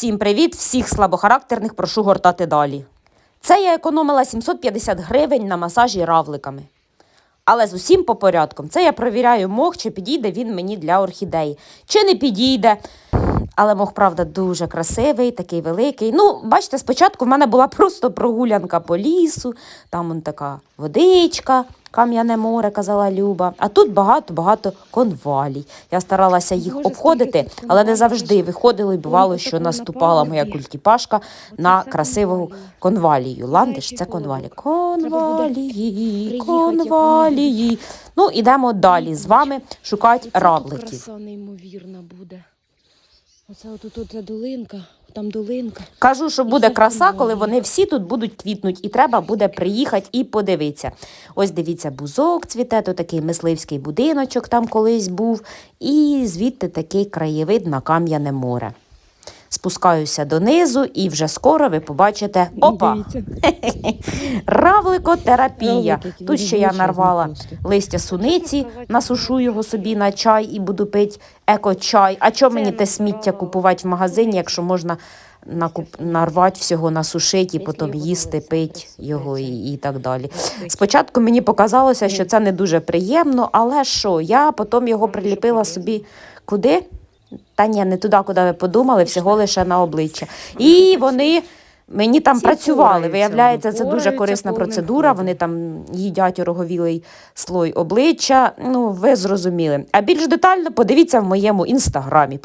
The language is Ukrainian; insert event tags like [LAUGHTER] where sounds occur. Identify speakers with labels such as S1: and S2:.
S1: Всім привіт, всіх слабохарактерних прошу гортати далі. Це я економила 750 гривень на масажі равликами. Але з усім по порядком. Це я перевіряю мох, чи підійде він мені для орхідеї, чи не підійде. Але мох, правда, дуже красивий, такий великий. Ну, бачите, спочатку в мене була просто прогулянка по лісу, там он така водичка, кам'яне море, казала Люба. А тут багато-багато конвалій. Я старалася їх обходити, але не завжди виходило і бувало, що наступала моя культіпашка на красиву конвалію. Ландиш, це конвалі. Конвалії, конвалії. Ну, ідемо далі з вами шукати
S2: Оце
S1: равликів.
S2: краса неймовірна буде. Оце тут долинка, там долинка.
S1: Кажу, що буде краса, коли вони всі тут будуть квітнуть, і треба буде приїхати і подивитися. Ось дивіться, бузок цвіте, то такий мисливський будиночок там колись був, і звідти такий краєвид на кам'яне море. Спускаюся донизу, і вже скоро ви побачите опа! [LAUGHS] Равликотерапія. Тут ще я нарвала листя суниці, насушу його собі на чай і буду пити еко-чай. А чому мені те сміття купувати в магазині, якщо можна накуп... нарвати всього, насушити і потім їсти, пити його і, і так далі. Спочатку мені показалося, що це не дуже приємно, але що, я потім його приліпила собі куди? Та ні, не туди, куди ви подумали, всього лише на обличчя. І вони мені там
S2: Всі
S1: працювали.
S2: впораються,
S1: Виявляється, це дуже корисна процедура. Вони там їдять роговілий слой обличчя. Ну, ви зрозуміли. А більш детально подивіться в моєму інстаграмі.